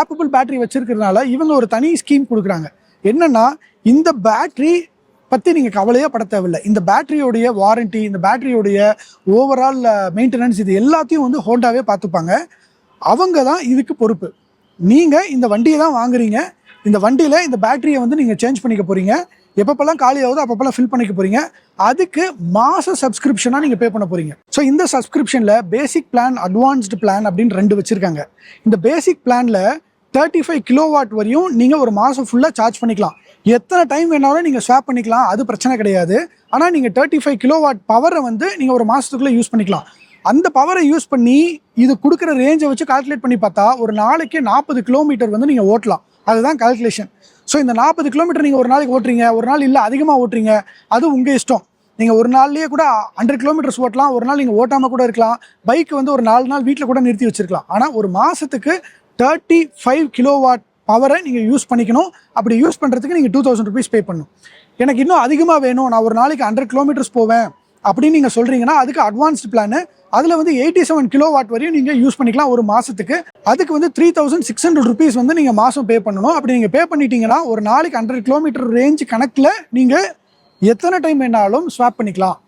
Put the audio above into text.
Swappable battery வச்சிருக்கிறதுனால இவங்க ஒரு தனி ஸ்கீம் கொடுக்குறாங்க. என்னன்னா இந்த பேட்டரி பற்றி நீங்கள் கவலையே பட தேவையில்லை. இந்த பேட்டரியோடைய வாரண்டி இந்த பேட்டரியோடைய ஓவரால் மெயின்டெனன்ஸ் இது எல்லாத்தையும் வந்து ஹோண்டாவே பார்த்துப்பாங்க. அவங்க தான் இதுக்கு பொறுப்பு. நீங்கள் இந்த வண்டியை தான் வாங்குறீங்க. இந்த வண்டியில் இந்த பேட்டரியை வந்து நீங்கள் சேஞ்ச் பண்ணிக்க போகிறீங்க எப்பப்பெல்லாம் காலி ஆகுதோ அப்பப்பெல்லாம் ஃபில் பண்ணிக்க போகிறீங்க அதுக்கு மாத சப்ஸ்கிரிப்ஷனாக நீங்கள் பே பண்ண போகிறீங்க ஸோ இந்த சப்ஸ்கிரிப்ஷனில் பேசிக் பிளான் அட்வான்ஸ்டு பிளான் அப்படின்னு ரெண்டு வச்சுருக்காங்க. இந்த பேசிக் பிளானில் தேர்ட்டி ஃபைவ் கிலோவாட் வரையும் நீங்கள் ஒரு மாதம் ஃபுல்லாக சார்ஜ் பண்ணிக்கலாம். எத்தனை டைம் வேணாலும் நீங்கள் ஸ்வாப் பண்ணிக்கலாம் அது பிரச்சனை கிடையாது. ஆனால் நீங்கள் தேர்ட்டி ஃபைவ் கிலோவாட் பவரை வந்து நீங்கள் ஒரு மாதத்துக்குள்ளே யூஸ் பண்ணிக்கலாம். அந்த பவரை யூஸ் பண்ணி இது கொடுக்குற ரேஞ்சை வச்சு கால்குலேட் பண்ணி பார்த்தா ஒரு நாளைக்கு நாற்பது கிலோமீட்டர் வந்து நீங்கள் ஓட்டலாம். அதுதான் கால்குலேஷன் ஸோ இந்த நாற்பது கிலோமீட்டர் நீங்கள் ஒரு நாளைக்கு ஓட்டுறீங்க ஒரு நாள் இல்லை அதிகமாக ஓட்டுறீங்க அது உங்கள் இஷ்டம். நீங்கள் ஒரு நாள்லேயே கூட ஹண்ட்ரட் கிலோமீட்டர்ஸ் ஓட்டலாம் ஒரு நாள் நீங்கள் ஓட்டாமல் கூட இருக்கலாம். பைக் வந்து ஒரு நாலு நாள் வீட்டில் கூட நிறுத்தி வச்சிருக்கலாம். ஆனால் ஒரு மாதத்துக்கு தேர்ட்டி ஃபைவ் கிலோவாட் பவரை நீங்கள் யூஸ் பண்ணிக்கணும். அப்படி யூஸ் பண்ணுறதுக்கு நீங்கள் டூ தௌசண்ட் ருபீஸ் பே பண்ணணும். எனக்கு இன்னும் அதிகமாக வேணும். நான் ஒரு நாளைக்கு ஹண்ட்ரட் கிலோமீட்டர்ஸ் போவேன். அப்படின்னு நீங்கள் சொல்கிறீங்கன்னா அதுக்கு அட்வான்ஸ்டு பிளான் அதில் வந்து எயிட்டி செவன் கிலோ வாட் வரையும் நீங்கள் யூஸ் பண்ணிக்கலாம் ஒரு மாதத்துக்கு அதுக்கு வந்து three thousand six hundred rupees வந்து நீங்கள் மாதம் பே பண்ணணும். அப்படி நீங்கள் பே பண்ணிட்டீங்கன்னா ஒரு நாளைக்கு ஹண்ட்ரட் கிலோமீட்டர் ரேஞ்ச் கணக்கில் நீங்கள் எத்தனை டைம் வேணாலும் ஸ்வாப் பண்ணிக்கலாம்.